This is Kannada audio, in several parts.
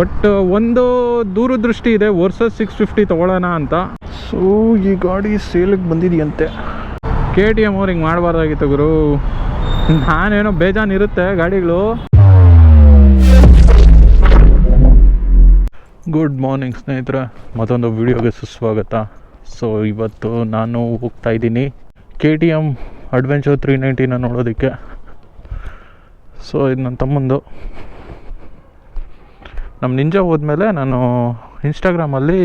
ಬಟ್ ಒಂದು ದೂರದೃಷ್ಟಿ ಇದೆ. ವರ್ಸಸ್ ಸಿಕ್ಸ್ ಫಿಫ್ಟಿ ತೊಗೊಳ್ಳೋಣ ಅಂತ. ಸೊ ಈ ಗಾಡಿ ಸೇಲಿಗೆ ಬಂದಿದೆಯಂತೆ. ಕೆ ಟಿ ಎಂ ಅವ್ರಿಗೆ ಹಿಂಗೆ ಮಾಡಬಾರ್ದಾಗಿತ್ತು ಗುರು. ನಾನೇನೋ ಬೇಜಾನ್ ಇರುತ್ತೆ ಗಾಡಿಗಳು. ಗುಡ್ ಮಾರ್ನಿಂಗ್ ಸ್ನೇಹಿತರೆ. ಮತ್ತೊಂದು ವಿಡಿಯೋಗೆ ಸುಸ್ವಾಗತ. ಸೊ ಇವತ್ತು ನಾನು ಹೋಗ್ತಾ ಇದ್ದೀನಿ K T M adventure three ನೈಂಟಿನ ನೋಡೋದಕ್ಕೆ. ಸೊ ಇದು ನನ್ನ ತಮ್ಮಂದು. ನಮ್ಮ ನಿಂಜ ಹೋದ್ಮೇಲೆ ನಾನು ಇನ್ಸ್ಟಾಗ್ರಾಮಲ್ಲಿ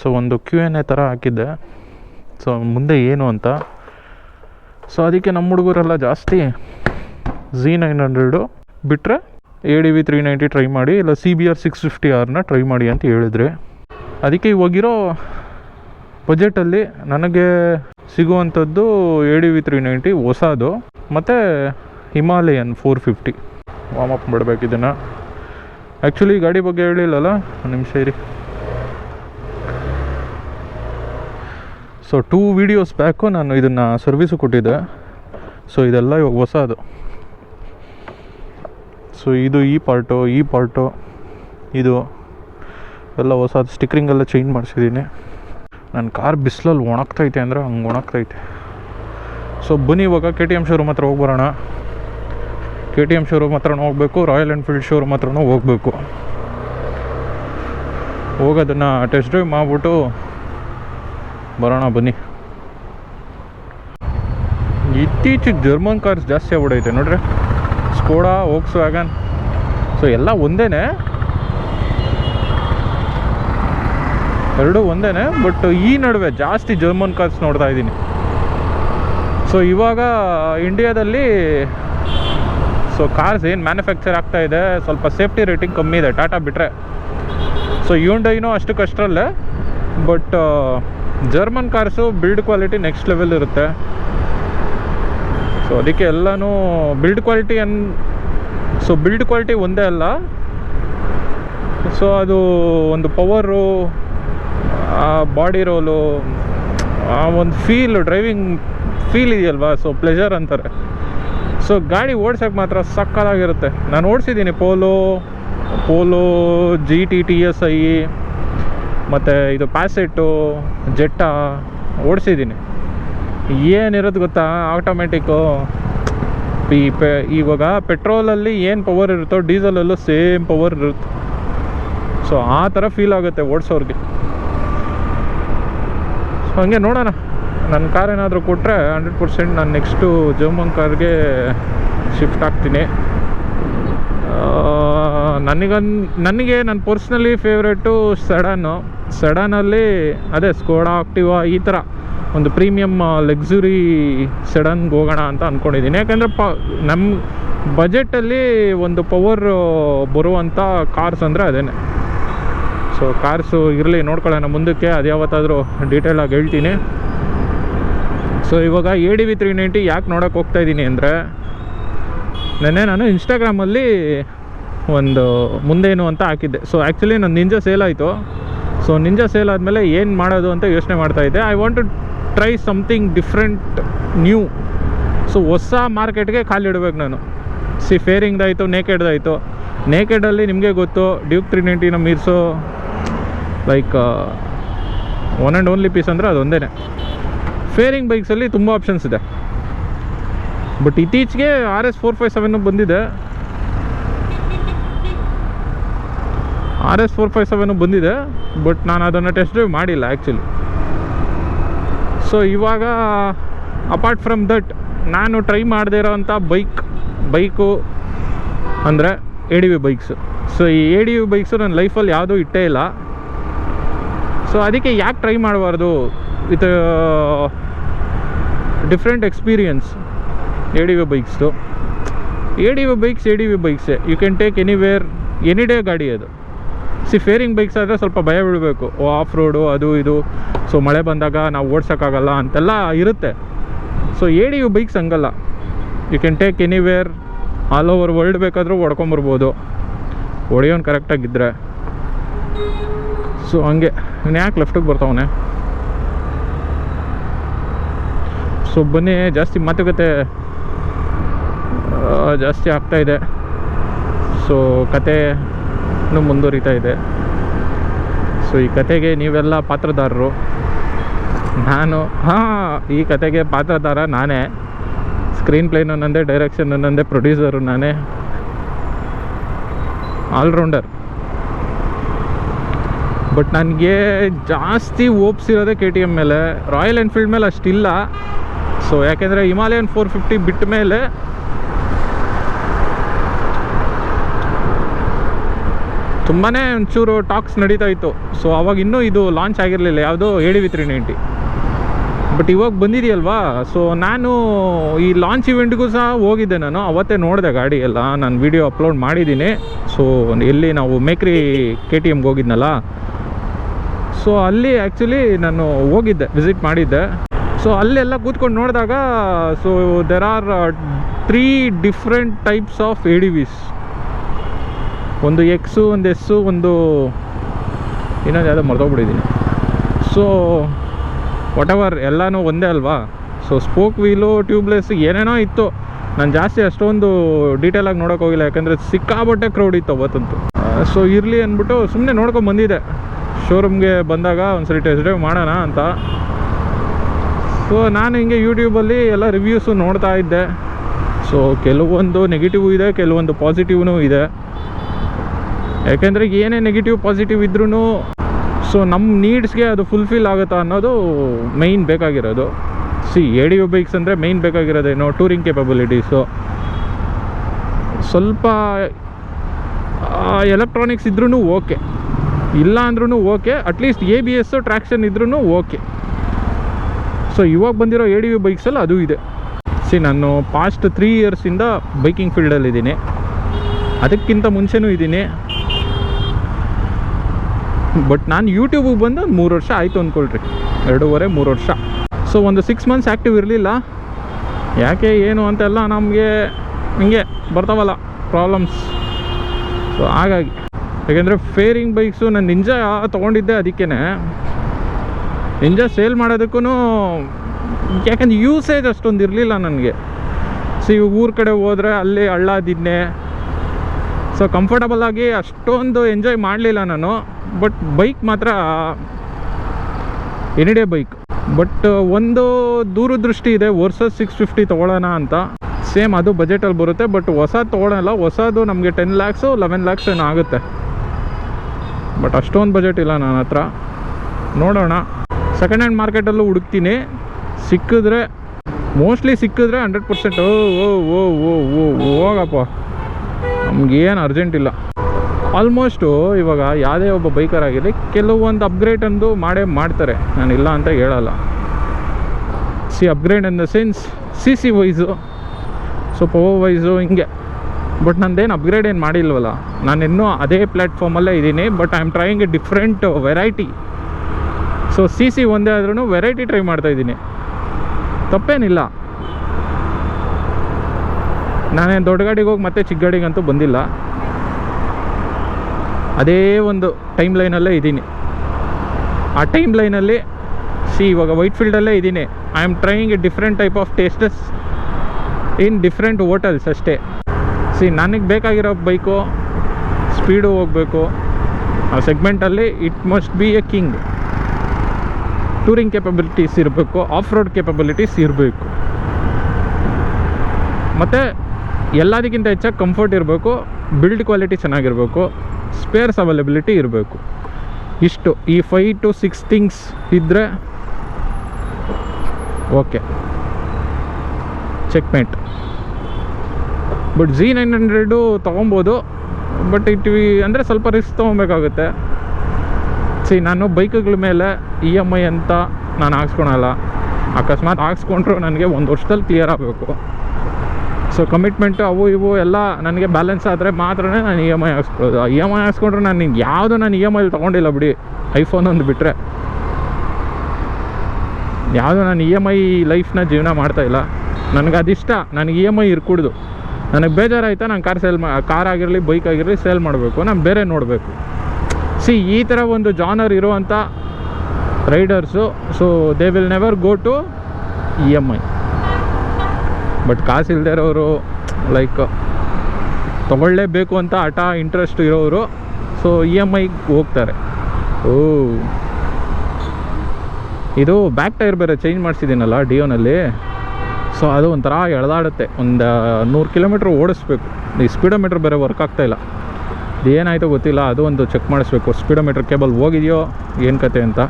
ಸೊ ಒಂದು ಕ್ಯೂ ಎನ್ ಎ ಥರ ಹಾಕಿದ್ದೆ. ಸೊ ಮುಂದೆ ಏನು ಅಂತ. ಸೊ ಅದಕ್ಕೆ ನಮ್ಮ ಹುಡುಗರೆಲ್ಲ ಜಾಸ್ತಿ ಝಿ ನೈನ್ ಹಂಡ್ರೆಡು ಬಿಟ್ಟರೆ A D V three ninety try ಮಾಡಿ, ಇಲ್ಲ C B R six fifty ಆರ್ನ ಟ್ರೈ ಮಾಡಿ ಅಂತ ಹೇಳಿದ್ರಿ. ಅದಕ್ಕೆ ಇವಾಗಿರೋ ಬಜೆಟಲ್ಲಿ ನನಗೆ ಸಿಗುವಂಥದ್ದು A D V three ninety ಹೊಸದು, ಮತ್ತು ಹಿಮಾಲಯನ್ ಫೋರ್ ಫಿಫ್ಟಿ ವಾಮಪ್ ಮಾಡಬೇಕು ಇದನ್ನು. ಆ್ಯಕ್ಚುಲಿ ಗಾಡಿ ಬಗ್ಗೆ ಹೇಳಿಲ್ಲಲ್ಲ? ನಿಮಿಷ ಇರಿ. ಸೊ ಟೂ ವೀಡಿಯೋಸ್ ಬ್ಯಾಕು ನಾನು ಇದನ್ನು ಸರ್ವಿಸು ಕೊಟ್ಟಿದ್ದೆ. ಸೊ ಇದೆಲ್ಲ ಇವಾಗ ಹೊಸದು. ಸೊ ಇದು ಈ ಪಾರ್ಟು ಈ ಪಾರ್ಟು ಇದು ಎಲ್ಲ ಹೊಸದು. ಸ್ಟಿಕ್ರಿಂಗ್ ಎಲ್ಲ ಚೇಂಜ್ ಮಾಡಿಸಿದ್ದೀನಿ. ನನ್ನ ಕಾರ್ ಬಿಸಿಲಲ್ಲಿ ಒಣಗ್ತೈತೆ ಅಂದರೆ ಹಂಗೆ ಒಣಗ್ತೈತೆ. ಸೊ ಬನ್ನಿ ಇವಾಗ ಕೆ ಟಿ ಎಂ ಶೋರೂಮ್ ಹತ್ರ ಹೋಗಿ ಬರೋಣ. ಕೆ ಟಿ ಎಂ ಶೋರೂಮ್ ಹತ್ರನೂ ಹೋಗಬೇಕು ರಾಯಲ್ ಎನ್ಫೀಲ್ಡ್ ಶೋರೂಮ್ ಹತ್ರನೂ ಹೋಗಬೇಕು. ಹೋಗೋದನ್ನು ಟೆಸ್ಟ್ ಡ್ರೈವ್ ಮಾಡಿಬಿಟ್ಟು ಬರೋಣ ಬನ್ನಿ. ಇತ್ತೀಚೆಗೆ ಜರ್ಮನ್ ಕಾರ್ಸ್ ಜಾಸ್ತಿ ಆಗ್ಬಿಡೈತೆ ನೋಡ್ರಿ. ಸ್ಕೋಡಾ ಓಕ್ಸ್ ವ್ಯಾಗನ್ ಸೊ ಎಲ್ಲ ಒಂದೇ ಎರಡೂ ಒಂದೇ ಬಟ್ ಈ ನಡುವೆ ಜಾಸ್ತಿ ಜರ್ಮನ್ ಕಾರ್ಸ್ ನೋಡ್ತಾ ಇದ್ದೀನಿ. ಸೊ ಇವಾಗ ಇಂಡಿಯಾದಲ್ಲಿ ಸೊ ಕಾರ್ಸ್ ಏನು ಮ್ಯಾನುಫ್ಯಾಕ್ಚರ್ ಆಗ್ತಾ ಇದೆ, ಸ್ವಲ್ಪ ಸೇಫ್ಟಿ ರೇಟಿಂಗ್ ಕಮ್ಮಿ ಇದೆ. ಟಾಟಾ ಬಿಟ್ಟರೆ ಸೊ ಯೂಂಡೈನೂ ಅಷ್ಟಕ್ಕಷ್ಟರಲ್ಲೇ but German cars build quality next level ಇರುತ್ತೆ. ಸೊ ಅದಕ್ಕೆ ಎಲ್ಲನೂ ಬಿಲ್ಡ್ ಕ್ವಾಲಿಟಿ ಅನ್ ಸೊ ಬಿಲ್ಡ್ ಕ್ವಾಲಿಟಿ ಒಂದೇ ಅಲ್ಲ. ಸೊ ಅದು ಒಂದು ಪವರು ಆ ಬಾಡಿ ರೋಲು ಆ ಒಂದು ಫೀಲ್ ಡ್ರೈವಿಂಗ್ ಫೀಲ್ ಇದೆಯಲ್ವಾ? ಸೊ ಪ್ಲೆಜರ್ ಅಂತಾರೆ. ಸೊ ಗಾಡಿ ಓಡ್ಸೋಕ್ಕೆ ಮಾತ್ರ ಸಕ್ಕತ್ತಾಗಿರುತ್ತೆ. ನಾನು ಓಡಿಸಿದ್ದೀನಿ. Polo Polo G T T S I ಮತ್ತು ಇದು ಪ್ಯಾಸೆಟ್ಟು ಜೆಟ್ಟಾ ಓಡಿಸಿದ್ದೀನಿ. ಏನಿರೋದು ಗೊತ್ತಾ? ಆಟೋಮೆಟಿಕ್ಕು ಈ ಪೆ, ಇವಾಗ ಪೆಟ್ರೋಲಲ್ಲಿ ಏನು ಪವರ್ ಇರುತ್ತೋ ಡೀಸೆಲಲ್ಲೂ ಸೇಮ್ ಪವರ್ ಇರುತ್ತೆ. ಸೊ ಆ ಥರ ಫೀಲ್ ಆಗುತ್ತೆ ಓಡಿಸೋರಿಗೆ. ಸೊ ಹಂಗೆ ನೋಡೋಣ. ನನ್ನ ಕಾರ್ ಏನಾದರೂ ಕೊಟ್ಟರೆ ಹಂಡ್ರೆಡ್ ಪರ್ಸೆಂಟ್ ನಾನು ನೆಕ್ಸ್ಟು ಜಮ್ಮನ್ ಕಾರ್ಗೆ ಶಿಫ್ಟ್ ಆಗ್ತೀನಿ ನನಗನ್, ನನಗೆ ನನ್ನ ಪರ್ಸ್ನಲಿ ಫೇವ್ರೇಟು ಸಡನ್ನು ಸಡನಲ್ಲಿ ಅದೇ ಸ್ಕೋಡಾ ಆಕ್ಟಿವಾ ಈ ಥರ ಒಂದು ಪ್ರೀಮಿಯಮ್ ಲಕ್ಸುರಿ ಸಡನ್ಗೆ ಹೋಗೋಣ ಅಂತ ಅಂದ್ಕೊಂಡಿದ್ದೀನಿ ಯಾಕಂದರೆ ಪ ನಮ್ಮ ಬಜೆಟಲ್ಲಿ ಒಂದು ಪವರ್ ಬರುವಂಥ ಕಾರ್ಸ್ ಅಂದರೆ ಅದೇ ಸೊ ಕಾರ್ಸು ಇರಲಿ ನೋಡ್ಕೊಳ್ಳೋಣ ಮುಂದಕ್ಕೆ ಅದು ಯಾವತ್ತಾದರೂ ಡೀಟೇಲಾಗಿ ಹೇಳ್ತೀನಿ. ಸೊ ಇವಾಗ A D V three ninety ಯಾಕೆ ನೋಡೋಕೆ ಹೋಗ್ತಾ ಇದ್ದೀನಿ ಅಂದರೆ, ನೆನ್ನೆ ನಾನು ಇನ್ಸ್ಟಾಗ್ರಾಮಲ್ಲಿ ಒಂದು ಮುಂದೇನು ಅಂತ ಹಾಕಿದ್ದೆ. ಸೊ ಆ್ಯಕ್ಚುಲಿ ನನ್ನ ನಿಂಜ ಸೇಲ್ ಆಯಿತು. ಸೊ ನಿಂಜ ಸೇಲ್ ಆದಮೇಲೆ ಏನು ಮಾಡೋದು ಅಂತ ಯೋಚನೆ ಮಾಡ್ತಾಯಿದ್ದೆ I want to try something different new so ಹೊಸ ಮಾರ್ಕೆಟ್ಗೆ ಕಾಲಿಡ್ಬೇಕು ನಾನು. ಸಿ ಫೇರಿಂಗ್ದಾಯಿತು ನೇಕೆಡ್ದಾಯಿತು ನೇಕೆಡಲ್ಲಿ ನಿಮಗೆ ಗೊತ್ತು ಡ್ಯೂಕ್ ತ್ರೀ ನೈಂಟಿನ ಮೀರ್ಸೋ like one and only piece ಅಂದರೆ ಅದೊಂದೇ ಫೇರಿಂಗ್ ಬೈಕ್ಸಲ್ಲಿ ತುಂಬ ಆಪ್ಷನ್ಸ್ ಇದೆ. ಬಟ್ ಇತ್ತೀಚೆಗೆ R S four five seven ಬಂದಿದೆ. R S four five seven ಬಂದಿದೆ ಬಟ್ ನಾನು ಅದನ್ನು ಟೆಸ್ಟ್ ಡ್ರೈವ್ ಮಾಡಿಲ್ಲ ಆ್ಯಕ್ಚುಲಿ ಸೊ ಇವಾಗ ಅಪಾರ್ಟ್ ಫ್ರಮ್ ದಟ್ ನಾನು ಟ್ರೈ ಮಾಡದೇ ಇರೋವಂಥ ಬೈಕ್ ಬೈಕು ಅಂದರೆ A D V bikes so ಈ ಎ ಡಿ ವಿ ಬೈಕ್ಸು ನನ್ನ ಲೈಫಲ್ಲಿ ಯಾವುದೂ ಇಟ್ಟೇ ಇಲ್ಲ. ಸೊ ಅದಕ್ಕೆ ಯಾಕೆ ಟ್ರೈ ಮಾಡಬಾರ್ದು? With different experience A D V ಬೈಕ್ಸ್ದು A D V bikes A D V ಬೈಕ್ಸೇ you can take anywhere any day ಗಾಡಿ ಅದು ಸಿ ಫೇರಿಂಗ್ ಬೈಕ್ಸ್ ಆದರೆ ಸ್ವಲ್ಪ ಭಯ ಬೀಳಬೇಕು ಓ ಆಫ್ ರೋಡು ಅದು ಇದು. ಸೊ ಮಳೆ ಬಂದಾಗ ನಾವು ಓಡ್ಸೋಕ್ಕಾಗಲ್ಲ ಅಂತೆಲ್ಲ ಇರುತ್ತೆ. So A D V bikes ಹಂಗಲ್ಲ. You can take anywhere all over world ಬೇಕಾದರೂ ಹೊಡ್ಕೊಂಬರ್ಬೋದು ಹೊಡೆಯೋನು ಕರೆಕ್ಟಾಗಿದ್ದರೆ ಸೊ ಹಂಗೆ. ಯಾಕೆ ಲೆಫ್ಟಿಗೆ ಬರ್ತಾವನೆ? ಸೊ ಬನ್ನಿ ಜಾಸ್ತಿ ಮಾತುಕತೆ ಜಾಸ್ತಿ ಆಗ್ತಾ ಇದೆ. ಸೊ ಇನ್ನೂ ಮುಂದುವರಿತಾ ಇದೆ. ಸೊ ಈ ಕತೆಗೆ ನೀವೆಲ್ಲ ಪಾತ್ರದಾರರು. ನಾನು, ಹಾಂ, ಈ ಕತೆಗೆ ಪಾತ್ರದಾರ ನಾನೇ. ಸ್ಕ್ರೀನ್ ಪ್ಲೇನು ನಂದೇ ಡೈರೆಕ್ಷನ್ ನಂದೇ ಪ್ರೊಡ್ಯೂಸರು ನಾನೇ. ಆಲ್ರೌಂಡರ್ ಬಟ್ ನನಗೆ ಜಾಸ್ತಿ ಓಪ್ಸಿರೋದೇ ಕೆ ಟಿ ಎಂ ಮೇಲೆ. ರಾಯಲ್ ಎನ್ಫೀಲ್ಡ್ ಮೇಲೆ ಅಷ್ಟಿಲ್ಲ. ಸೊ ಯಾಕೆಂದರೆ ಹಿಮಾಲಯನ್ ಫೋರ್ ಫಿಫ್ಟಿ ಬಿಟ್ಟ ಮೇಲೆ ತುಂಬಾ ಒಂಚೂರು ಟಾಕ್ಸ್ ನಡೀತಾ ಇತ್ತು. ಸೊ ಅವಾಗ ಇನ್ನೂ ಇದು ಲಾಂಚ್ ಆಗಿರಲಿಲ್ಲ. ಯಾವುದು ಹೇಳಿ ತ್ರೀ ನೈಂಟಿ ಬಟ್ ಇವಾಗ ಬಂದಿದೆಯಲ್ವಾ? ಸೊ ನಾನು ಈ ಲಾಂಚ್ ಇವೆಂಟ್ಗೂ ಸಹ ಹೋಗಿದ್ದೆ ನಾನು. ಅವತ್ತೇ ನೋಡಿದೆ ಗಾಡಿ ಎಲ್ಲ. ನಾನು ವಿಡಿಯೋ ಅಪ್ಲೋಡ್ ಮಾಡಿದ್ದೀನಿ. ಸೊ ಎಲ್ಲಿ ನಾವು ಮೇಕ್ರಿ ಕೆ ಟಿ ಎಮ್ಗೆ ಹೋಗಿದ್ನಲ್ಲ. ಸೊ ಅಲ್ಲಿ ಆ್ಯಕ್ಚುಲಿ ನಾನು ಹೋಗಿದ್ದೆ ವಿಸಿಟ್ ಮಾಡಿದ್ದೆ. ಸೊ ಅಲ್ಲೆಲ್ಲ ಕೂತ್ಕೊಂಡು ನೋಡಿದಾಗ so there are three different types of A D Vs ಒಂದು ಎಕ್ಸು ಒಂದು ಎಸ್ಸು ಒಂದು ಇನ್ನೊಂದು ಯಾವುದೋ ಮರ್ತೋಗ್ಬಿಟ್ಟಿದ್ದೀನಿ ಸೊ ವಾಟ್ ಎವರ್ ಎಲ್ಲನೂ ಒಂದೇ ಅಲ್ವಾ? ಸೊ ಸ್ಪೋಕ್ ವೀಲು ಟ್ಯೂಬ್ಲೆಸ್ ಏನೇನೋ ಇತ್ತು. ನಾನು ಜಾಸ್ತಿ ಅಷ್ಟೊಂದು ಡೀಟೇಲಾಗಿ ನೋಡೋಕೆ ಹೋಗಿಲ್ಲ, ಯಾಕಂದರೆ ಸಿಕ್ಕಾಬಟ್ಟೆ ಕ್ರೌಡ್ ಇತ್ತು ಅವತ್ತಂತೂ. ಸೊ ಇರಲಿ ಅಂದ್ಬಿಟ್ಟು ಸುಮ್ಮನೆ ನೋಡ್ಕೊಂಡು ಬಂದಿದ್ದೆ. ಶೋರೂಮ್ಗೆ ಬಂದಾಗ ಒಂದ್ಸರಿ ಟೆಸ್ಟ್ ಡ್ರೈವ್ ಮಾಡೋಣ ಅಂತ. ಸೊ ನಾನು ಹಿಂಗೆ ಯೂಟ್ಯೂಬಲ್ಲಿ ಎಲ್ಲ ರಿವ್ಯೂಸು ನೋಡ್ತಾ ಇದ್ದೆ. ಸೊ ಕೆಲವೊಂದು ನೆಗೆಟಿವ್ ಇದೆ, ಕೆಲವೊಂದು ಪಾಸಿಟಿವ್ನೂ ಇದೆ. ಯಾಕೆಂದರೆ ಏನೇ ನೆಗೆಟಿವ್ ಪಾಸಿಟಿವ್ ಇದ್ರೂ ಸೊ ನಮ್ಮ ನೀಡ್ಸ್ಗೆ ಅದು ಫುಲ್ಫಿಲ್ ಆಗುತ್ತಾ ಅನ್ನೋದು ಮೈನ್ ಬೇಕಾಗಿರೋದು. See A D V bikes ಅಂದರೆ ಮೈನ್ ಬೇಕಾಗಿರೋದೇನೋ ಟೂರಿಂಗ್ ಕೇಪಬಿಲಿಟೀಸು ಸ್ವಲ್ಪ ಎಲೆಕ್ಟ್ರಾನಿಕ್ಸ್ ಇದ್ರೂ ಓಕೆ ಇಲ್ಲ ಅಂದ್ರೂ okay at least A B S traction ಇದ್ರೂ ಓಕೆ ಸೊ ಇವಾಗ ಬಂದಿರೋ ಎ ಡಿ ವಿ ಬೈಕ್ಸಲ್ಲಿ ಅದು ಇದೆ. ಸಿ ನಾನು ಪಾಸ್ಟ್ ತ್ರೀ ಇಯರ್ಸಿಂದ ಬೈಕಿಂಗ್ ಫೀಲ್ಡಲ್ಲಿದ್ದೀನಿ ಅದಕ್ಕಿಂತ ಮುಂಚೆನೂ ಇದ್ದೀನಿ. ಬಟ್ ನಾನು ಯೂಟ್ಯೂಬಿಗೆ ಬಂದು ಮೂರು ವರ್ಷ ಆಯಿತು ಅಂದ್ಕೊಳ್ರಿ ಎರಡೂವರೆ, ಮೂರು ವರ್ಷ. ಸೊ ಒಂದು ಸಿಕ್ಸ್ ಮಂತ್ಸ್ ಆ್ಯಕ್ಟಿವ್ ಇರಲಿಲ್ಲ. ಯಾಕೆ, ಏನು ಅಂತೆಲ್ಲ ನಮಗೆ ಹಿಂಗೆ ಬರ್ತಾವಲ್ಲ ಪ್ರಾಬ್ಲಮ್ಸ್ ಸೊ ಹಾಗಾಗಿ. ಯಾಕೆಂದರೆ ಫೇರಿಂಗ್ ಬೈಕ್ಸು ನಾನು ನಿಂಜ ತೊಗೊಂಡಿದ್ದೆ ಅದಕ್ಕೇ ನಿಂಜ ಸೇಲ್ ಮಾಡೋದಕ್ಕೂ ಯಾಕಂದ್ರೆ ಯೂಸೇಜ್ ಅಷ್ಟೊಂದು ಇರಲಿಲ್ಲ ನನಗೆ. ಸೊ ಇವಾಗ ಊರ ಕಡೆ ಹೋದರೆ ಅಲ್ಲಿ ಹಳ್ಳದಿದ್ನೆ ಸೊ ಕಂಫರ್ಟಬಲ್ ಆಗಿ ಅಷ್ಟೊಂದು ಎಂಜಾಯ್ ಮಾಡಲಿಲ್ಲ ನಾನು. ಬಟ್ ಬೈಕ್ ಮಾತ್ರ ಎನಿಡೇ ಬೈಕ್ ಬಟ್ ಒಂದು ದೂರದೃಷ್ಟಿ ಇದೆ ವರ್ಸಸ್ ಸಿಕ್ಸ್ ಫಿಫ್ಟಿ ತೊಗೊಳ್ಳೋಣ ಅಂತ. ಸೇಮ್ ಅದು ಬಜೆಟಲ್ಲಿ ಬರುತ್ತೆ ಬಟ್ ಹೊಸದು ತೊಗೊಳಲ್ಲ. ಹೊಸದು ನಮಗೆ ಟೆನ್ ಲ್ಯಾಕ್ಸು ಲೆವೆನ್ ಲ್ಯಾಕ್ಸ್ ಏನೋ ಆಗುತ್ತೆ. ಬಟ್ ಅಷ್ಟೊಂದು ಬಜೆಟ್ ಇಲ್ಲ ನನ್ನ ಹತ್ರ. ನೋಡೋಣ. ಸೆಕೆಂಡ್ ಹ್ಯಾಂಡ್ ಮಾರ್ಕೆಟಲ್ಲೂ ಹುಡುಕ್ತೀನಿ. ಸಿಕ್ಕಿದ್ರೆ ಮೋಸ್ಟ್ಲಿ ಸಿಕ್ಕಿದ್ರೆ ಹಂಡ್ರೆಡ್ ಪರ್ಸೆಂಟ್ ಓ ಓ ಓ ಓ ಓ ಹೋಗಪ್ಪ. ನಮಗೇನು ಅರ್ಜೆಂಟ್ ಇಲ್ಲ. ಆಲ್ಮೋಸ್ಟು ಇವಾಗ ಯಾವುದೇ ಒಬ್ಬ ಬೈಕರ್ ಆಗಿರಲಿ, ಕೆಲವೊಂದು ಅಪ್ಗ್ರೇಡ್ ಅಂದು ಮಾಡೇ ಮಾಡ್ತಾರೆ. ನಾನು ಇಲ್ಲ ಅಂತ ಹೇಳಲ್ಲ. See upgrade in the sense C C wise so power wise ಹಿಂಗೆ. ಬಟ್ ನಂದೇನು ಅಪ್ಗ್ರೇಡ್ ಏನು ಮಾಡಿಲ್ವಲ್ಲ. ನಾನು ಇನ್ನೂ ಅದೇ ಪ್ಲ್ಯಾಟ್ಫಾರ್ಮಲ್ಲೇ ಇದ್ದೀನಿ but I am trying a different variety so C C ಒಂದೇ ಆದ್ರೂ ವೆರೈಟಿ ಟ್ರೈ ಮಾಡ್ತಾಯಿದ್ದೀನಿ ತಪ್ಪೇನಿಲ್ಲ. ನಾನೇನು ದೊಡ್ಡ ಗಾಡಿಗೆ ಹೋಗಿ ಮತ್ತೆ ಚಿಕ್ಕ ಗಾಡಿಗಂತೂ ಬಂದಿಲ್ಲ. ಅದೇ ಒಂದು ಟೈಮ್ ಲೈನಲ್ಲೇ ಇದ್ದೀನಿ. ಆ ಟೈಮ್ ಲೈನಲ್ಲಿ ಸಿ ಇವಾಗ ವೈಟ್ ಫೀಲ್ಡಲ್ಲೇ ಇದ್ದೀನಿ. I am trying a different type of tastes in different hotels ಅಷ್ಟೇ. ಸಿ ನನಗೆ ಬೇಕಾಗಿರೋ ಬೈಕು ಸ್ಪೀಡು ಹೋಗಬೇಕು. ಆ ಸೆಗ್ಮೆಂಟಲ್ಲಿ it must be a king touring capabilities ಇರಬೇಕು ಆಫ್ ರೋಡ್ ಕೆಪಬಿಲಿಟೀಸ್ ಇರಬೇಕು. ಮತ್ತು ಎಲ್ಲದಕ್ಕಿಂತ ಹೆಚ್ಚಾಗಿ ಕಂಫರ್ಟ್ ಇರಬೇಕು ಬಿಲ್ಡ್ ಕ್ವಾಲಿಟಿ ಚೆನ್ನಾಗಿರಬೇಕು ಸ್ಪೇರ್ಸ್ ಅವೈಲಬಿಲಿಟಿ ಇರಬೇಕು. ಇಷ್ಟು, ಈ ಫೈ ಟು ಸಿಕ್ಸ್ ಥಿಂಗ್ಸ್ ಇದ್ದರೆ okay checkmate but G nine hundred ತೊಗೊಬೋದು ಬಟ್ ಇಟ್ ಅಂದರೆ ಸ್ವಲ್ಪ ರಿಸ್ಕ್ ತೊಗೊಬೇಕಾಗುತ್ತೆ. ಸಿ ನಾನು ಬೈಕ್ಗಳ ಮೇಲೆ ಇ ಎಂ ಐ ಅಂತ ನಾನು ಹಾಕ್ಸ್ಕೊಳಲ್ಲ. ಅಕಸ್ಮಾತ್ ಹಾಕ್ಸ್ಕೊಂಡ್ರು ನನಗೆ ಒಂದು ವರ್ಷದಲ್ಲಿ ಕ್ಲಿಯರ್ ಆಗಬೇಕು. ಸೊ ಕಮಿಟ್ಮೆಂಟು ಅವು ಇವು ಎಲ್ಲ ನನಗೆ ಬ್ಯಾಲೆನ್ಸ್ ಆದರೆ ಮಾತ್ರ ನಾನು ಇ ಎಂ ಐ ಹಾಕ್ಸ್ಕೊಳ್ಳೋದು. ಇ ಎಂ ಐ ಹಾಕ್ಸ್ಕೊಂಡ್ರೆ ನಾನು ಯಾವುದು ನಾನು ಇ ಎಂ ಐಲಿ ತೊಗೊಂಡಿಲ್ಲ ಬಿಡಿ. ಐಫೋನ್ ಒಂದು ಬಿಟ್ಟರೆ ಯಾವುದು ನಾನು ಇ ಎಂ ಐ ಲೈಫ್ನ ಜೀವನ ಮಾಡ್ತಾಯಿಲ್ಲ ನನಗೆ ಅದಿಷ್ಟ. ನನಗೆ ಇ ಎಂ ಐ ಇರ್ಕೂಡ್ದು. ನನಗೆ ಬೇಜಾರಾಯ್ತಾ? ನಾನು ಕಾರ್ ಸೇಲ್ ಮಾ ಕಾರ್ ಆಗಿರಲಿ ಬೈಕ್ ಆಗಿರಲಿ ಸೇಲ್ ಮಾಡಬೇಕು. ನಾನು ಬೇರೆ ನೋಡಬೇಕು. ಸಿ, ಈ ಥರ ಒಂದು ಜಾನರ್ ಇರುವಂಥ riders so they will never go to E M I but ಕಾಸು ಇಲ್ಲದೆ ಇರೋರು ಲೈಕ್ ತೊಗೊಳ್ಳೇಬೇಕು ಅಂತ ಹಠ ಇಂಟ್ರೆಸ್ಟ್ ಇರೋರು ಸೊ ಇ ಎಂ ಐಗೆ ಹೋಗ್ತಾರೆ. ಓ. ಇದು ಬ್ಯಾಕ್ ಟೈರ್ ಬೇರೆ ಚೇಂಜ್ ಮಾಡಿಸಿದ್ದೀನಲ್ಲ ಡಿಯೋನಲ್ಲಿ ಸೊ ಅದು ಒಂಥರ ಎಳೆದಾಡುತ್ತೆ. ಒಂದು ನೂರು ಕಿಲೋಮೀಟ್ರ್ ಓಡಿಸ್ಬೇಕು. ಈ ಸ್ಪೀಡೋಮೀಟ್ರ್ ಬೇರೆ ವರ್ಕ್ ಆಗ್ತಾಯಿಲ್ಲ ಏನಾಯಿತು ಗೊತ್ತಿಲ್ಲ, ಅದು ಒಂದು ಚೆಕ್ ಮಾಡಿಸ್ಬೇಕು. ಸ್ಪೀಡೋಮೀಟ್ರ್ ಕೇಬಲ್ ಹೋಗಿದೆಯೋ, ಏನು ಕತೆ ಅಂತ.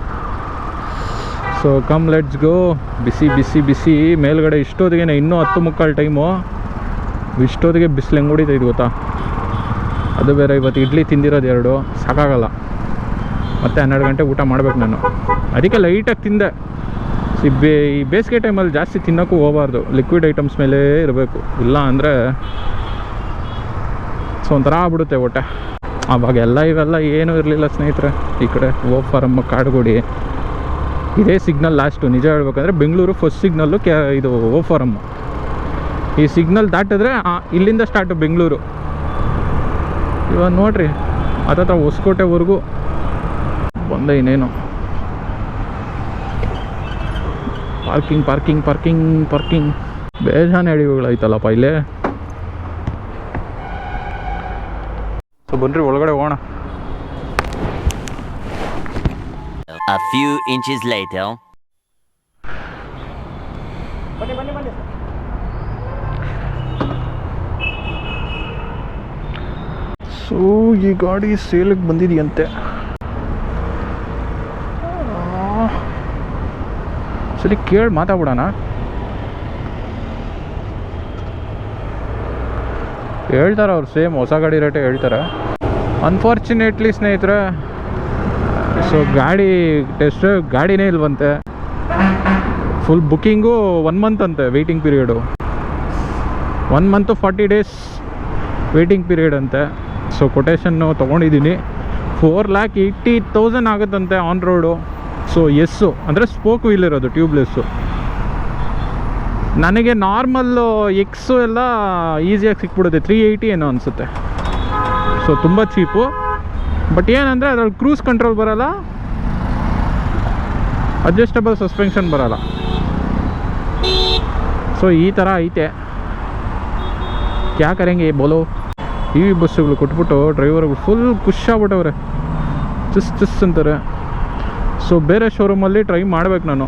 ಸೊ ಕಮ್ ಲೆಟ್ಸ್ ಗೋ ಬಿಸಿ ಬಿಸಿ ಬಿಸಿ. ಮೇಲ್ಗಡೆ ಇಷ್ಟೊತ್ತಿಗೆ ಇನ್ನೂ ಹತ್ತು ಮುಕ್ಕಾಲು ಟೈಮು ಇಷ್ಟೊತ್ತಿಗೆ ಬಿಸಿಲು ಹೆಂಗೆ ಹೊಡಿತೈತೆ ಗೊತ್ತಾ? ಅದು ಬೇರೆ, ಇವತ್ತು ಇಡ್ಲಿ ತಿಂದಿರೋದು ಎರಡು. ಸಾಕಾಗಲ್ಲ. ಮತ್ತೆ ಹನ್ನೆರಡು ಗಂಟೆ ಊಟ ಮಾಡಬೇಕು ನಾನು. ಅದಕ್ಕೆ ಲೈಟಾಗಿ ತಿಂದೆ. ಈ ಬೇ, ಈ ಬೇಸಿಗೆ ಟೈಮಲ್ಲಿ ಜಾಸ್ತಿ ತಿನ್ನೋಕ್ಕೂ ಹೋಗಬಾರ್ದು. ಲಿಕ್ವಿಡ್ ಐಟಮ್ಸ್ ಮೇಲೆ ಇರಬೇಕು. ಇಲ್ಲ ಅಂದರೆ ಸೊ ಒಂಥರ ಆಗ್ಬಿಡುತ್ತೆ ಒಟ್ಟೆ ಅವಾಗೆಲ್ಲ ಇವೆಲ್ಲ ಏನೂ ಇರಲಿಲ್ಲ ಸ್ನೇಹಿತರೆ. ಈ ಕಡೆ ಓ ಫಾರಮ್ಮ ಕಾಡುಗುಡಿ. ಇದೇ ಸಿಗ್ನಲ್ ಲಾಸ್ಟು ನಿಜ ಹೇಳ್ಬೇಕಂದ್ರೆ ಬೆಂಗಳೂರು ಫಸ್ಟ್ ಸಿಗ್ನಲ್ಲು ಕ್ಯಾ ಇದು ಓ ಫಾರಮ್ಮ ಈ ಸಿಗ್ನಲ್ ದಾಟಿದ್ರೆ ಇಲ್ಲಿಂದ ಸ್ಟಾರ್ಟು ಬೆಂಗಳೂರು. ಇವಾಗ ನೋಡ್ರಿ, ಹತ್ತತ್ರ ಹೊಸಕೋಟೆವರೆಗೂ ಬಂದೆ ಇನ್ನೇನು. ಪಾರ್ಕಿಂಗ್ ಪಾರ್ಕಿಂಗ್ ಪಾರ್ಕಿಂಗ್ ಪಾರ್ಕಿಂಗ್ ಬೇಜಾನ್ ಐತಲ್ಲಪ್ಪ ಇಲ್ಲೇ. ಸೊ ಬನ್ರಿ ಒಳಗಡೆ ಹೋಗೋಣ. A few inches later. So ಈ ಗಾಡಿ ಸೇಲಿಗೆ ಬಂದಿದೆಯಂತೆ. ಸರಿ ಕೇಳಿ ಮಾತಾಡ್ಬಿಡೋಣ. ಹೇಳ್ತಾರೆ ಅವ್ರು ಸೇಮ್ ಹೊಸ ಗಾಡಿ ರೇಟೇ ಹೇಳ್ತಾರೆ. ಅನ್ಫಾರ್ಚುನೇಟ್ಲಿ ಸ್ನೇಹಿತರೆ ಸೊ ಗಾಡಿ ಟೆಸ್ಟ್ ಗಾಡಿನೇ ಇಲ್ವಂತೆ. ಫುಲ್ ಬುಕ್ಕಿಂಗು ಒನ್ ಮಂತ್ ಅಂತೆ waiting period one month forty days waiting period ಅಂತೆ. ಸೊ ಕೊಟೇಶನ್ನು ತೊಗೊಂಡಿದ್ದೀನಿ. ಫೋರ್ ಲ್ಯಾಕ್ ಏಯ್ಟಿ ತೌಸಂಡ್ ಆಗುತ್ತಂತೆ ಆನ್ ರೋಡು ಸೊ ಎಸ್ಸು ಅಂದರೆ ಸ್ಪೋಕ್ ವೀಲ್ ಇರೋದು ಟ್ಯೂಬ್ಲೆಸ್ಸು ನನಗೆ ನಾರ್ಮಲ್ಲು ಎಕ್ಸು ಎಲ್ಲ ಈಸಿಯಾಗಿ ಸಿಕ್ಬಿಡುತ್ತೆ. ತ್ರೀ ಏಯ್ಟಿ ಏನೋ ಅನಿಸುತ್ತೆ. ಸೊ ತುಂಬ ಚೀಪು ಬಟ್ ಏನಂದರೆ ಅದರಲ್ಲಿ ಕ್ರೂಸ್ ಕಂಟ್ರೋಲ್ ಬರಲ್ಲ. ಅಡ್ಜಸ್ಟಬಲ್ ಸಸ್ಪೆನ್ಷನ್ ಬರಲ್ಲ. ಸೊ ಈ ಥರ ಐತೆ. ಯಾಕರಂಗೆ ಕರೆಂಗೆ ಬೋಲೋ? ಈ ಬಸ್ಸುಗಳು ಕೊಟ್ಬಿಟ್ಟು ಡ್ರೈವರ್ಗಳು ಫುಲ್ ಖುಷಿಯಾಗ್ಬಿಟ್ಟವ್ರೆ ಚುಸ್ ಚುಸ್ ಅಂತಾರೆ. ಸೊ ಬೇರೆ ಶೋರೂಮಲ್ಲಿ ಟ್ರೈ ಮಾಡ್ಬೇಕು ನಾನು.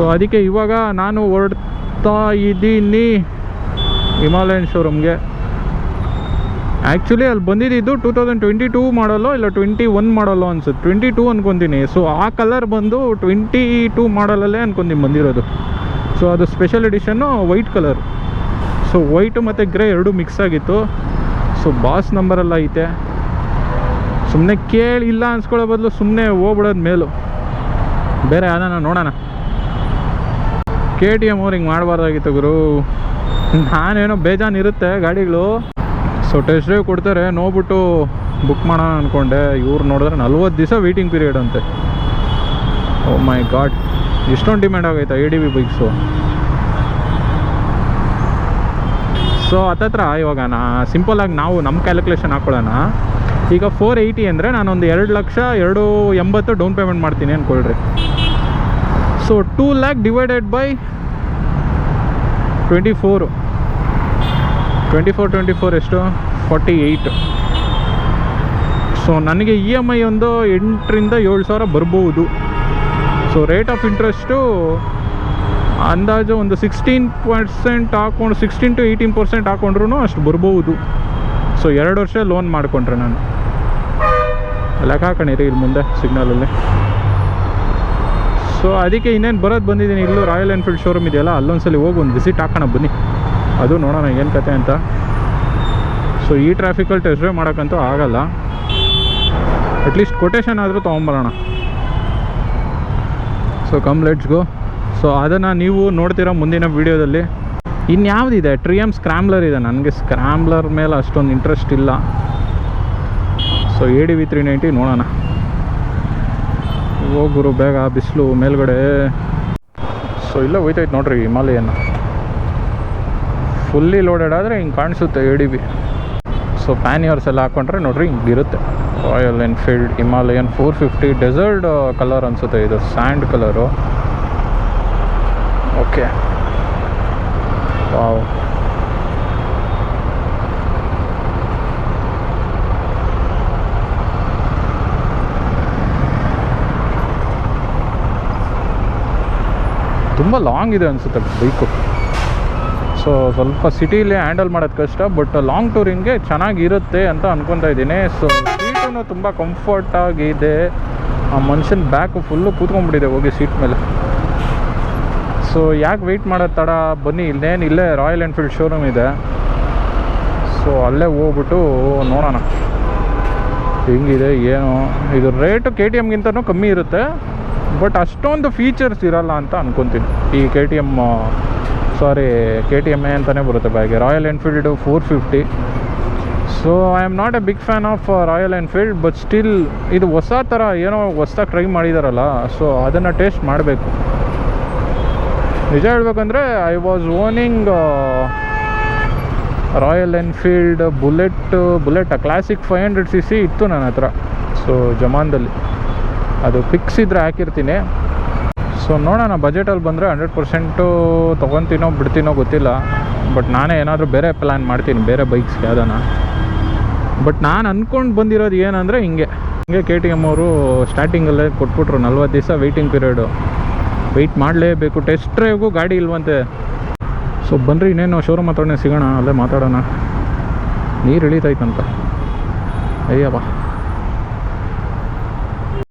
ಸೊ ಅದಕ್ಕೆ ಇವಾಗ ನಾನು ಹೊರಡ್ತಾ ಇದ್ದೀನಿ ಹಿಮಾಲಯನ್ ಶೋರೂಮ್ಗೆ ಆ್ಯಕ್ಚುಲಿ ಅಲ್ಲಿ ಬಂದಿದ್ದು ಟೂ ತೌಸಂಡ್ ಟ್ವೆಂಟಿ ಟೂ ಮಾಡಲ್ಲೋ ಇಲ್ಲ ಟ್ವೆಂಟಿ ಒನ್ ಮಾಡಲ್ಲೋ ಅನ್ಸುತ್ತೆ. ಟ್ವೆಂಟಿ ಟೂ ಅನ್ಕೊತೀನಿ. ಸೊ ಆ ಕಲರ್ ಬಂದು ಟ್ವೆಂಟಿ ಟೂ ಮಾಡಲಲ್ಲೇ ಅನ್ಕೊಂತೀನಿ ಬಂದಿರೋದು. ಸೊ ಅದು special edition white colour so white ಮತ್ತು ಗ್ರೇ ಎರಡೂ ಮಿಕ್ಸ್ ಆಗಿತ್ತು. ಸೊ ಬಾಸ್ ನಂಬರೆಲ್ಲ ಐತೆ. ಸುಮ್ಮನೆ ಕೇಳಿ ಇಲ್ಲ ಅನ್ಸ್ಕೊಳ್ಳೋ ಬದಲು ಸುಮ್ಮನೆ ಹೋಗ್ಬಿಡೋದು ಮೇಲು. ಬೇರೆ ಯಾವ್ದಾನ ನೋಡೋಣ. ಕೆ ಟಿ ಎಂ ಅವ್ರು ಮಾಡಬಾರ್ದಾಗಿತ್ತು ಗುರು. ನಾನೇನೋ ಬೇಜಾನ್ ಇರುತ್ತೆ ಗಾಡಿಗಳು. ಸೊ ಟೆಸ್ಟ್ ಡ್ರೈವ್ ಕೊಡ್ತಾರೆ ನೋಡ್ಬಿಟ್ಟು ಬುಕ್ ಮಾಡೋಣ ಅಂದ್ಕೊಂಡೆ ಇವ್ರು ನೋಡಿದ್ರೆ ನಲ್ವತ್ತು ದಿವಸ ವೆಯ್ಟಿಂಗ್ ಪೀರಿಯಡ್ ಅಂತೆ. ಓ ಮೈ ಗಾಡ್ ಇಷ್ಟೊಂದು ಡಿಮ್ಯಾಂಡ್ ಆಗೈತಾ A D V bikes so ಹತ್ತತ್ರ ಇವಾಗ ನಾ ಸಿಂಪಲಾಗಿ ನಾವು ನಮ್ಮ ಕ್ಯಾಲ್ಕುಲೇಷನ್ ಹಾಕ್ಕೊಳ್ಳೋಣ ಈಗ ಫೋರ್ ಏಯ್ಟಿ ಅಂದರೆ ನಾನೊಂದು ಎರಡು ಲಕ್ಷ ಎರಡು ಎಂಬತ್ತು ಡೌನ್ ಪೇಮೆಂಟ್ ಮಾಡ್ತೀನಿ ಅಂದ್ಕೊಳ್ರಿ so two lakh divided by twenty four twenty four twenty four ಎಷ್ಟು? ಫಾರ್ಟಿ ಏಯ್ಟ್ ಸೊ ನನಗೆ ಇ ಎಂ ಐ ಒಂದು ಎಂಟರಿಂದ ಏಳು ಸಾವಿರ ಬರ್ಬೋದು. ಸೊ ರೇಟ್ ಆಫ್ ಇಂಟ್ರೆಸ್ಟು ಅಂದಾಜು ಒಂದು ಸಿಕ್ಸ್ಟೀನ್ ಪರ್ಸೆಂಟ್ ಹಾಕೊಂಡು ಸಿಕ್ಸ್ಟೀನ್ ಟು ಏಯ್ಟೀನ್ ಪರ್ಸೆಂಟ್ ಹಾಕೊಂಡ್ರು ಅಷ್ಟು ಬರ್ಬೋದು. ಸೊ ಎರಡು ವರ್ಷ ಲೋನ್ ಮಾಡಿಕೊಂಡ್ರೆ ನಾನು. ಲೆಕ್ಕ ಹಾಕೊಂಡಿರಿ ಇಲ್ಲಿ ಮುಂದೆ ಸಿಗ್ನಲಲ್ಲಿ ಸೊ ಅದಕ್ಕೆ ಇನ್ನೇನು ಬರೋದು ಬಂದಿದ್ದೀನಿ. ಇಲ್ಲೂ ರಾಯಲ್ ಎನ್ಫೀಲ್ಡ್ ಶೋರೂಮ್ ಇದೆಯಲ್ಲ, ಅಲ್ಲೊಂದ್ಸಲಿ ಹೋಗಿ, ಒಂದು ವಿಸಿಟ್ ಹಾಕೋಣ ಬನ್ನಿ. ಅದು ನೋಡೋಣ, ಏನು ಕತೆ ಅಂತ. ಸೊ ಈ ಟ್ರಾಫಿಕಲ್ಲಿ ಟೆಸ್ಟ್ ಡ್ರೈವ್ ಮಾಡೋಕ್ಕಂತೂ ಆಗಲ್ಲ. ಅಟ್ಲೀಸ್ಟ್ ಕೊಟೇಶನ್ ಆದರೂ ತೊಗೊಂಬರೋಣ. So come let's go so ಅದನ್ನು ನೀವು ನೋಡ್ತೀರಾ ಮುಂದಿನ ವೀಡಿಯೋದಲ್ಲಿ. ಇನ್ಯಾವುದಿದೆ ಟ್ರಿಯಮ್ ಸ್ಕ್ರಾಮ್ಲರ್ ಇದೆ. ನನಗೆ ಸ್ಕ್ರಾಮ್ಲರ್ ಮೇಲೆ ಅಷ್ಟೊಂದು ಇಂಟ್ರೆಸ್ಟ್ ಇಲ್ಲ. So A D V three ninety ನೋಡೋಣ. ಹೋಗುರು ಬೇಗ ಬಿಸಿಲು ಮೇಲ್ಗಡೆ. ಸೊ ಇಲ್ಲ ಹೋಯ್ತೈತೆ ನೋಡ್ರಿ ಹಿಮಾಲಯನ. ಫುಲ್ಲಿ ಲೋಡೆಡ್ ಆದರೆ ಹಿಂಗೆ ಕಾಣಿಸುತ್ತೆ A D V so panniers ಎಲ್ಲ ಹಾಕೊಂಡ್ರೆ ನೋಡ್ರಿ ಹಿಂಗಿರುತ್ತೆ Royal Enfield Himalayan four fifty desert colour ಅನಿಸುತ್ತೆ ಇದು ಸ್ಯಾಂಡ್ ಕಲರು ಓಕೆ ವಾವ್ ತುಂಬ ಲಾಂಗ್ ಇದೆ ಅನಿಸುತ್ತೆ ಬೈಕು ಸೊ ಸ್ವಲ್ಪ ಸಿಟಿಲಿ ಹ್ಯಾಂಡಲ್ ಮಾಡೋದು ಕಷ್ಟ ಬಟ್ ಲಾಂಗ್ ಟೂರಿಂಗ್ಗೆ ಚೆನ್ನಾಗಿರುತ್ತೆ ಅಂತ ಅಂದ್ಕೊತಾ ಇದ್ದೀನಿ. ಸೊ ಸೀಟೂ ತುಂಬ ಕಂಫರ್ಟ್ ಆಗಿದೆ. ಆ ಮನುಷ್ಯನ ಬ್ಯಾಕು ಫುಲ್ಲು ಕೂತ್ಕೊಂಡ್ಬಿಟ್ಟಿದೆ ಹೋಗಿ ಸೀಟ್ ಮೇಲೆ. ಸೊ ಯಾಕೆ ವೆಯ್ಟ್ ಮಾಡೋದು ತಡ? ಬನ್ನಿ, ಇಲ್ಲೇನು, ಇಲ್ಲೇ ರಾಯಲ್ ಎನ್ಫೀಲ್ಡ್ ಶೋರೂಮ್ ಇದೆ. ಸೊ ಅಲ್ಲೇ ಹೋಗ್ಬಿಟ್ಟು ನೋಡೋಣ. ಹೆಂಗಿದೆ, ಏನು? ಇದು ರೇಟು ಕೆ ಟಿ ಎಮ್ಗಿಂತನೂ ಕಮ್ಮಿ ಇರುತ್ತೆ. ಬಟ್ ಅಷ್ಟೊಂದು ಫೀಚರ್ಸ್ ಇರಲ್ಲ ಅಂತ ಅನ್ಕೊತೀನಿ. ಈ K T M sorry K T M A ಅಂತಲೇ ಬರುತ್ತೆ ಬ್ಯಾಗೆ Royal Enfield four fifty so I am not a big fan of Royal Enfield but still ಇದು ಹೊಸ ಥರ ಏನೋ ಹೊಸ್ದಾಗಿ ಟ್ರೈ ಮಾಡಿದಾರಲ್ಲ ಸೊ ಅದನ್ನು ಟೇಸ್ಟ್ ಮಾಡಬೇಕು. ನಿಜ ಹೇಳ್ಬೇಕಂದ್ರೆ I was owning Royal Enfield Bullet Bullet Classic five hundred C C ಇತ್ತು ನನ್ನ ಹತ್ರ ಸೊ ಜಮಾನ್ದಲ್ಲಿ. ಅದು ಫಿಕ್ಸ್ ಇದ್ರೆ ಹಾಕಿರ್ತೀನಿ. ಸೊ ನೋಡೋಣ ಬಜೆಟಲ್ಲಿ ಬಂದರೆ ಹಂಡ್ರೆಡ್ ಪರ್ಸೆಂಟು ತೊಗೊತೀನೋ ಬಿಡ್ತೀನೋ ಗೊತ್ತಿಲ್ಲ. ಬಟ್ ನಾನೇ ಏನಾದರೂ ಬೇರೆ ಪ್ಲ್ಯಾನ್ ಮಾಡ್ತೀನಿ, ಬೇರೆ ಬೈಕ್ಸ್ ಯಾವ್ದಾನ ಬಟ್ ನಾನು ಅಂದ್ಕೊಂಡು ಬಂದಿರೋದು ಏನಂದರೆ ಹಿಂಗೆ. ಹಿಂಗೆ ಕೆ ಟಿ ಎಂ ಅವರು ಸ್ಟಾರ್ಟಿಂಗಲ್ಲೇ ಕೊಟ್ಬಿಟ್ರು, ನಲ್ವತ್ತು ದಿವಸ ವೆಯ್ಟಿಂಗ್ ಪೀರಿಯಡು ವೆಯ್ಟ್ ಮಾಡಲೇಬೇಕು ಟೆಸ್ಟ್ ಡ್ರೈವ್ಗೂ ಗಾಡಿ ಇಲ್ವಂತೆ. ಸೊ ಬನ್ನಿರಿ ಇನ್ನೇನು ಶೋರೂಮ್ ಹತ್ರನೇ ಸಿಗೋಣ, ಅಲ್ಲೇ ಮಾತಾಡೋಣ. ನೀರು ಇಳಿತೈತಂತ. ಅಯ್ಯಪ್ಪ.